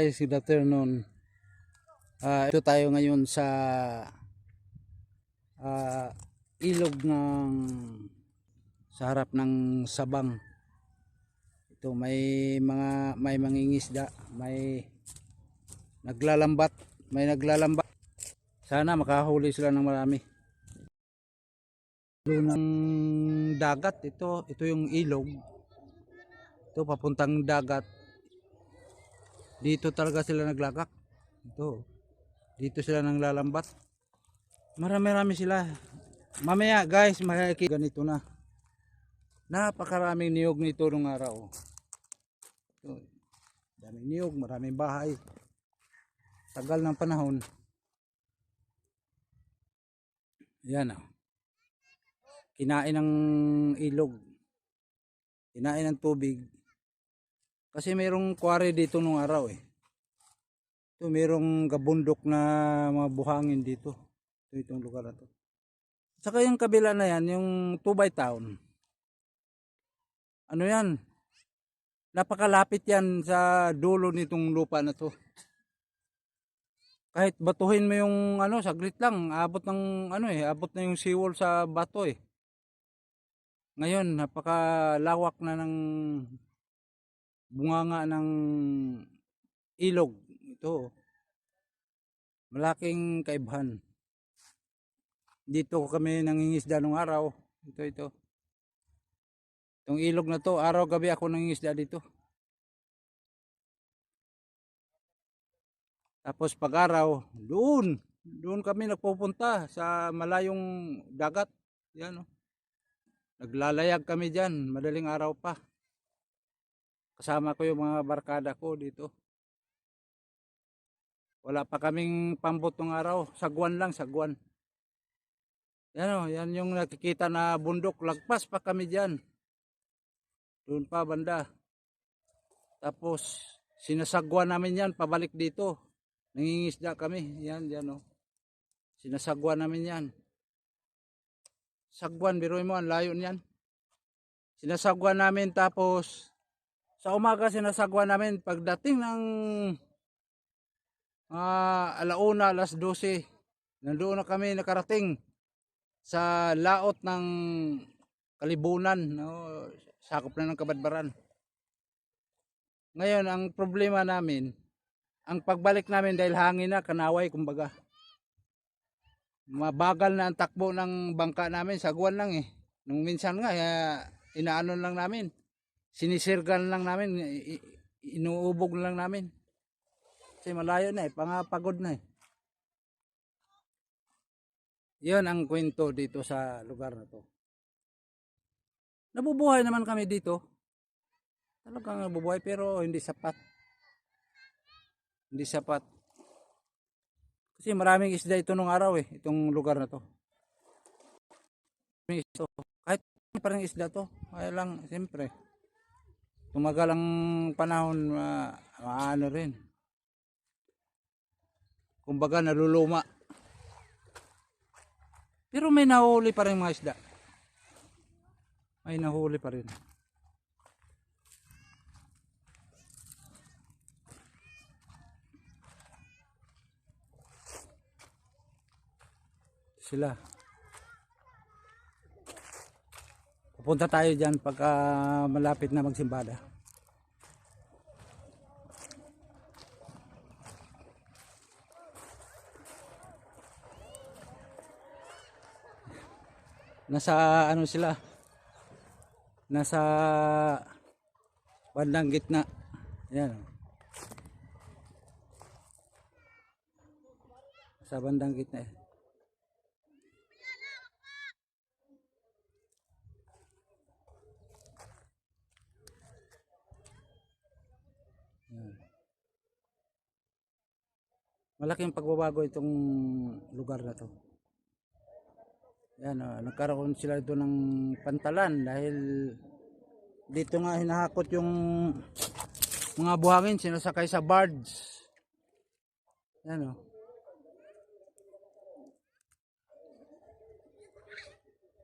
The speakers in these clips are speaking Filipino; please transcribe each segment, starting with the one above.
Guys, good afternoon. Ah, ito tayo ngayon sa ah, ilog ng sa harap ng Sabang. Ito may mga may mangingisda, may naglalambat, may naglalambat. Sana makahuli sila ng marami. Ilo ng dagat ito, ito yung ilog. Ito papuntang dagat. Dito talaga sila naglakak. Ito. Dito sila nang lalambat. Marami-rami sila. Mamaya guys, makikita ganito na. Napakaraming niyog nito nung araw. Ito. Daming niyog, maraming bahay. Tagal ng panahon. Yan oh. Kinain ng ilog. Kinain ng tubig. Kasi mayroong quarry dito nung araw eh. Ito mayroong gabundok na mga buhangin dito. Ito itong lugar na to. Saka yung kabila na yan, yung Tubay Town. Ano yan? Napakalapit yan sa dulo nitong lupa na to. Kahit batuhin mo yung ano, saglit lang, abot ng ano eh, abot na yung seawall sa bato eh. Ngayon, napakalawak na ng bunganga ng ilog. Ito. Malaking kaibahan. Dito kami nangingisda nung araw. Ito, ito. Itong ilog na to, araw-gabi ako nangingisda dito. Tapos pag araw, doon. Doon kami nagpupunta sa malayong dagat. Yan o. Naglalayag kami dyan, madaling araw pa. Kasama ko yung mga barkada ko dito. Wala pa kaming pambot ng araw. Sagwan lang, sagwan. Yan o, yan yung nakikita na bundok. Lagpas pa kami dyan. Doon pa banda. Tapos, sinasagwan namin yan, pabalik dito. Nangingisda kami. Yan, yan o. Sinasagwan namin yan. Sagwan, biruin mo, ang layo niyan. Sinasagwan namin tapos sa umaga sinasagwa namin. Pagdating ng uh, alauna, alas 12 nandoon na kami nakarating sa laot ng kalibunan no? sakop na ng kabadbaran. Ngayon ang problema namin ang pagbalik namin dahil hangin na kanaway kumbaga. Mabagal na ang takbo ng bangka namin sagwan lang eh. Nung minsan nga eh, inaano lang namin sinisirgan lang namin, inuubog lang namin. Kasi malayo na eh, pangapagod na eh. Yan ang kwento dito sa lugar na to. Nabubuhay naman kami dito. Talagang nabubuhay pero hindi sapat. Hindi sapat. Kasi maraming isda ito nung araw eh, itong lugar na to. Kahit parang isda to, kaya lang, siyempre, tumagal ang panahon ma maano rin. Kumbaga naluluma. Pero may nahuli pa rin mga isda. May nahuli pa rin. Sila Pupunta tayo dyan pagka malapit na magsimbada. Nasa ano sila? Nasa bandang gitna. Yan. Sa bandang gitna. eh. Malaking pagbabago itong lugar na to. Yan, oh, nagkaroon sila ito ng pantalan dahil dito nga hinahakot yung mga buhangin sinasakay sa barge. Yan oh.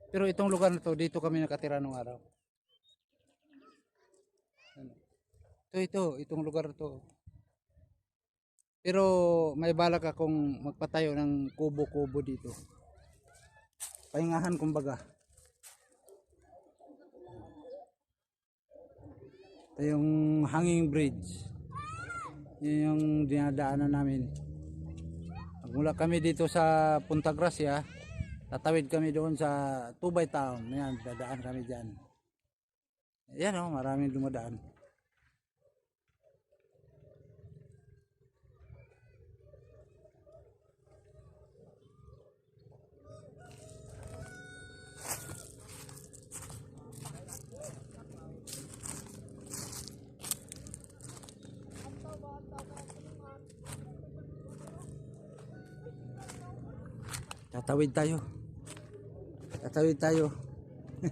Pero itong lugar na to, dito kami nakatira nung araw. Ito, ito, itong lugar na to. Pero may balak akong magpatayo ng kubo-kubo dito. Pahingahan kumbaga. Ito yung hanging bridge. Yun yung dinadaanan namin. Magmula kami dito sa Punta Gracia, tatawid kami doon sa Tubay Town. Ayan, dadaan kami dyan. Ayan o, maraming dumadaan. Tatawid tayo. Tatawid tayo.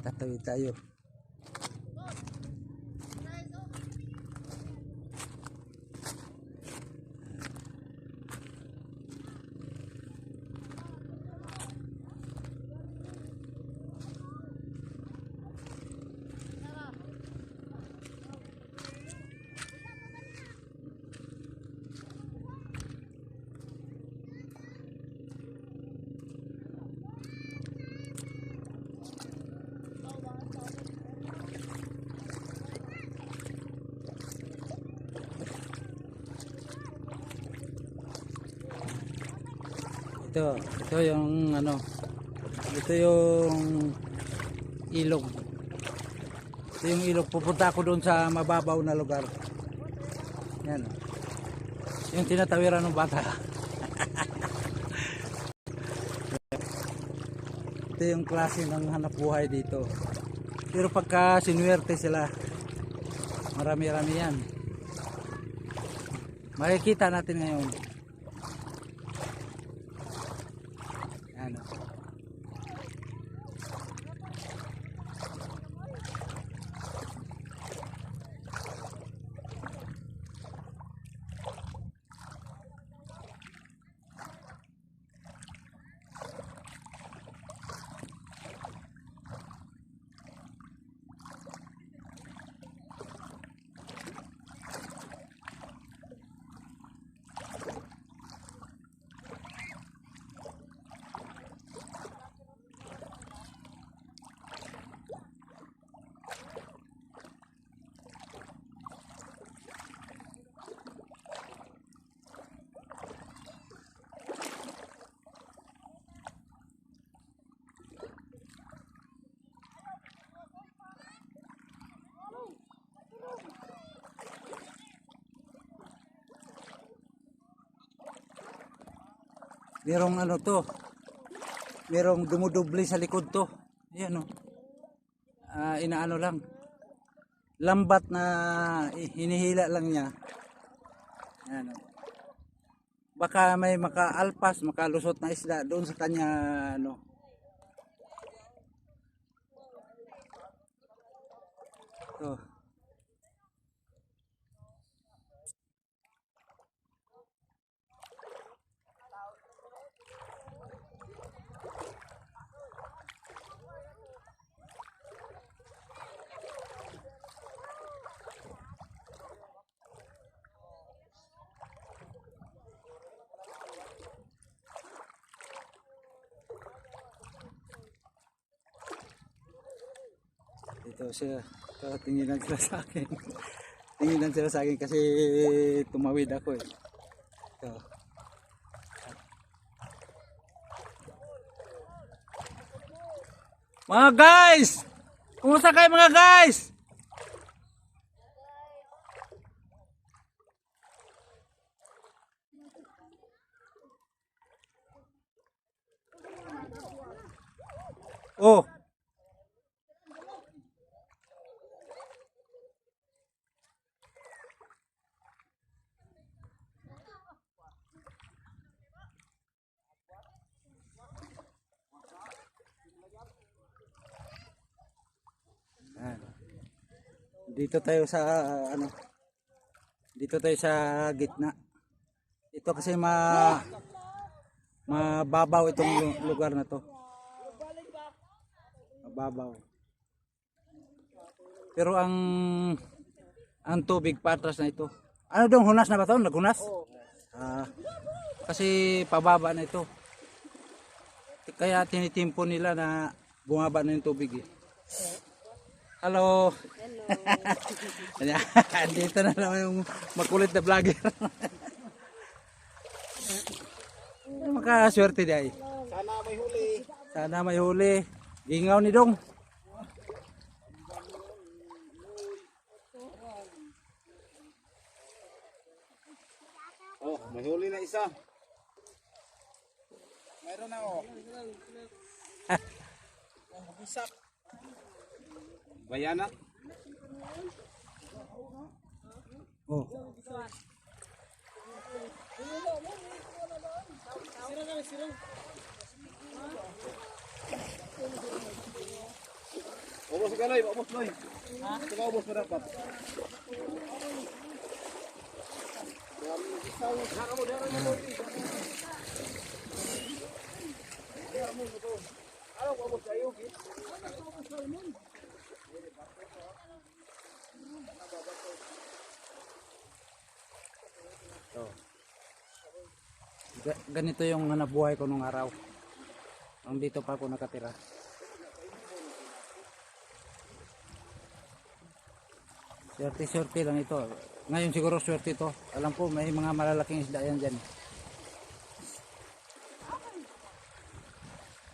Tatawid tayo. Ito, ito yung ano, ito yung ilog. Ito yung ilog. Pupunta ako doon sa mababaw na lugar. Yan. Yung tinatawiran ng bata. ito yung klase ng hanap buhay dito. Pero pagka sinuwerte sila, marami-rami yan. Makikita natin ngayon. Ano? Merong ano to. Merong dumudubli sa likod to. Ayan o. Ah, inaano lang. Lambat na hinihila lang niya. Ayan o. Baka may makaalpas, makalusot na isda doon sa kanya ano. To. Ito siya. Ito, tinginan sila sa akin. tinginan sila sa akin kasi tumawid ako eh. Ito. Mga guys! Kumusta kayo mga guys? Oh, Ayan. Dito tayo sa ano Dito tayo sa gitna. Ito kasi ma mababaw itong lu- lugar na to. Mababaw. Pero ang ang tubig patras na ito. Ano dong hunas na ba to? Naghunas? Ah, kasi pababa na ito. Kaya tinitimpo nila na bumaba na yung tubig eh. Hello. Hello. Dito na naman yung makulit na vlogger. Makaswerte di ay. Sana may huli. Sana may huli. Gingaw ni Dong. Oh, may huli na isa. Meron na oh. Mag-isak. Bayana. Oh. Ubos ka loy, ubos loy. Ha? Ito ubos pa dapat. Ga- ganito yung hanap buhay ko nung araw. Nung dito pa ako nakatira. Swerte-swerte lang ito. Ngayon siguro swerte ito. Alam ko may mga malalaking isda yan dyan.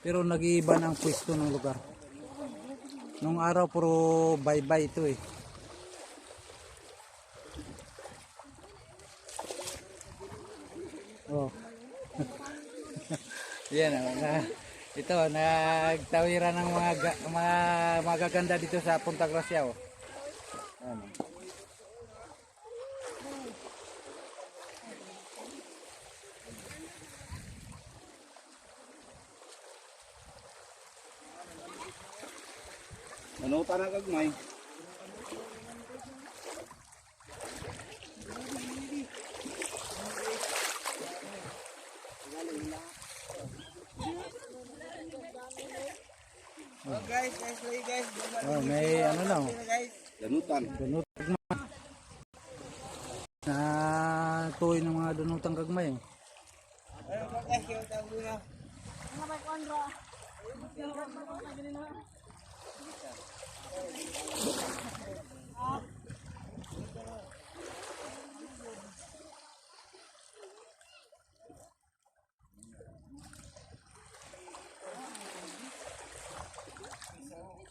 Pero nag-iiba ng pwesto ng lugar. Nung araw puro bye-bye ito eh. Oh. Yan oh, na, ito nagtawiran ng mga ga- mga magaganda dito sa Punta Gracia oh. Ano. Nanuta na kagmay. Oh guys, guys, lay guys. Oh, may ano na oh. Guys, Danutan. Dunutag na. Tuloy ng mga dunutang kagmay. oh.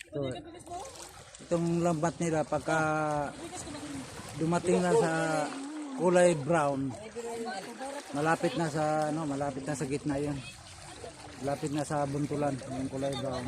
Ito, itong lambat nila pagka dumating na sa kulay brown. Malapit na sa ano malapit na sa gitna yun. Malapit na sa buntulan yung kulay brown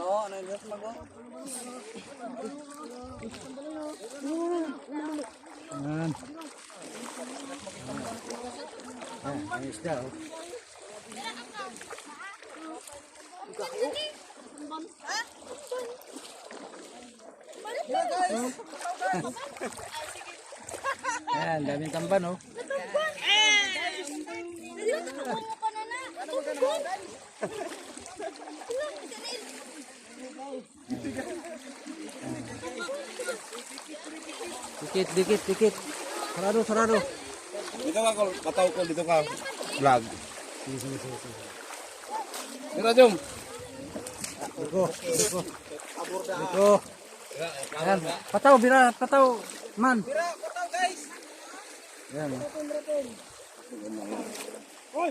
Oo, ano yung Diyos mag Yan. Yan, may isda oh. Yan, daming tamban oh. Dikit, dikit, dikit. Sarado, sarado. Dito ka. Kataw ko dito ka. Vlog. Sige, sige, sige. Dito, Jom. Diko, diko. Diko. Yan. Pataw, bira, pataw. Man. Bira, pataw guys. Yan. oh. Hoy!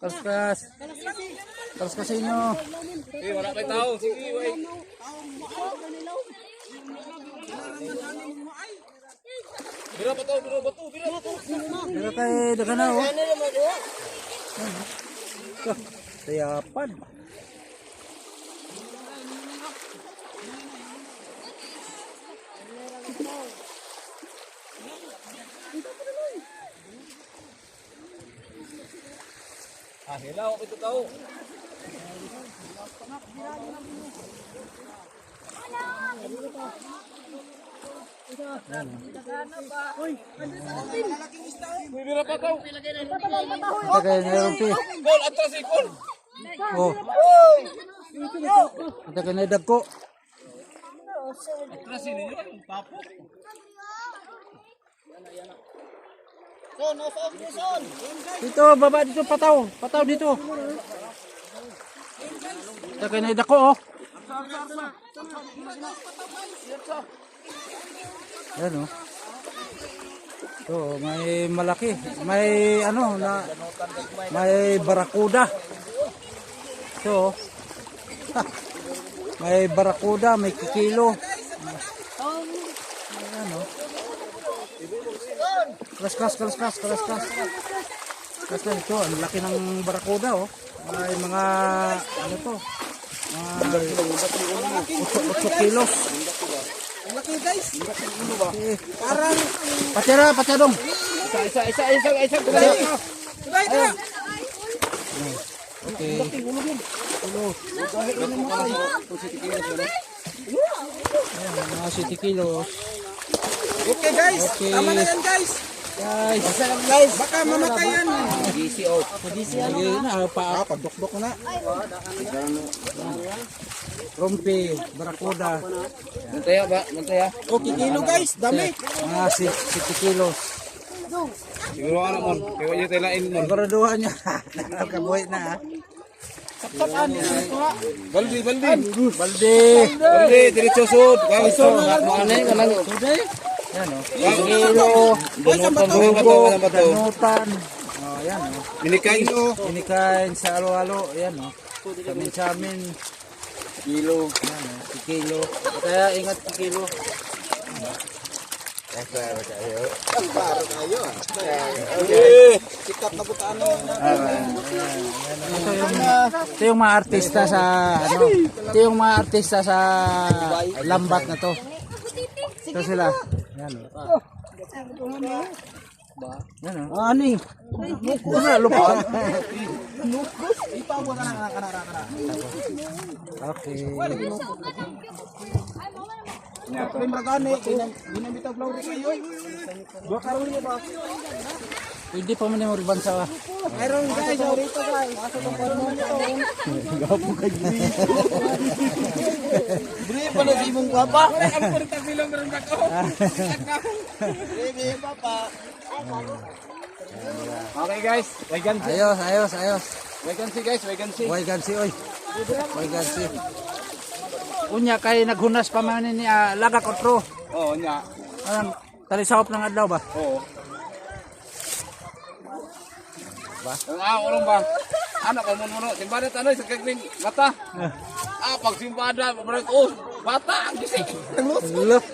Kaskas. Kaskas inyo. Eh, wala kay tao. Sige, wait. Bira pa tao, bira ba to? Bira ba to? Pero kay daga na oh. Tiyapan. Ah, hilaw ako ito tao. Uy, bira pa tao. Ito kay Nairobi. Kol, atras eh, kol. Oh. Kay Naidag ko. Atras eh, ninyo. Tapo. Dito, baba dito, pataw. Pataw dito. Ito kay Naidag ko oh. Yan oh. So, may malaki. May ano na may barakuda. So, may barakuda, may kikilo. Ayan oh. Klas klas klas klas klas. Klas klas ito, ang laki ng barakuda oh. May mga ano to? Mga 8 kilos. Ang laki guys. Parang, Patira, patadong. Isa, isa, isa, isa, isa. Try, try. Okay. Ayan, mga 7 kilos. Okay guys. Okay. Tama na yan guys. Guys, guys. Baka mamatay yan. lagi na, pa, padukdok na. Rumpi, barakuda, Mantaya ba? Mantaya. Okay, kilo guys. Dami. mga 7 kilos. Siguro ano mo. Kaya nyo tilain mo. Siguraduhan niya. Nakabuhay na ah. Baldi, baldi. Balde. Baldi, diretso sud. Guys, so, ano yung kanang Yan o. Kilo. Danutan, Bugo, danutan, danutan. danutan. Oh, yan o. Minikay. Kinikain sa alo-alo. Yan o. Samin sa amin. Kilo. Yan o. Kikilo. Kaya ingat kikilo. Sikat na butaan Ito yung, ito yung mga artista sa ano. Ito yung mga artista sa lambat na to. Ito sila. Yan o. Yan o. Ah, ano eh? Ano lupa? Okay. Kaya magani. Ginamita vlog rin kayo. Dua karon niya ba? Pwede pa man yung urbansa. Mayroon guys. Dito guys. Asa tong parmo nito. Bre pa na si mong papa. Ang perta bilang meron ka ko. Bre papa. Okay guys, see. Ayos, ayos, ayos. See guys. Way gansi oy. Gansi. Unya kay naghunas pa man ni ah, lagak otro. Oo, nya. Anong talisawop ng adlaw ba? Oo. Ba? Ang ah, urong ba? Ano ka mo mo? Simbada tanoy sa kagling mata. Ah, pag simbada, barang oh, bata ang gising. Look.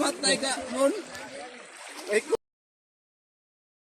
Matay ka, mon. Ay,